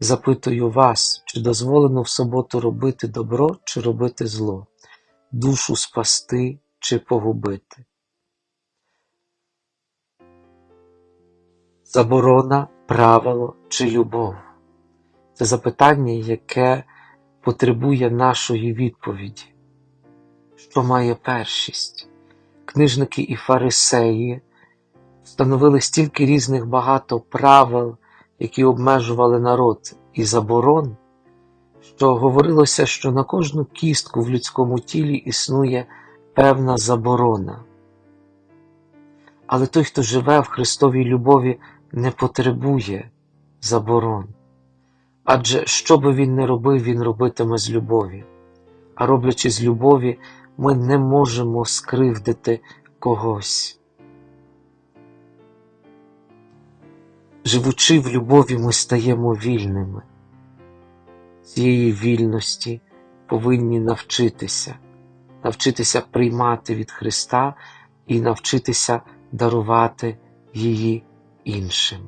запитую вас, чи дозволено в суботу робити добро чи робити зло, душу спасти чи погубити. Заборона, правило чи любов це запитання, яке потребує нашої відповіді. Що має першість? Книжники і фарисеї встановили стільки різних багато правил, які обмежували народ і заборон, що говорилося, що на кожну кістку в людському тілі існує певна заборона. Але той, хто живе в Христовій любові, не потребує заборон. Адже що би він не робив, він робитиме з любові. А роблячи з любові, ми не можемо скривдити когось. Живучи в любові, ми стаємо вільними. Цієї вільності повинні навчитися, навчитися приймати від Христа і навчитися дарувати її іншим.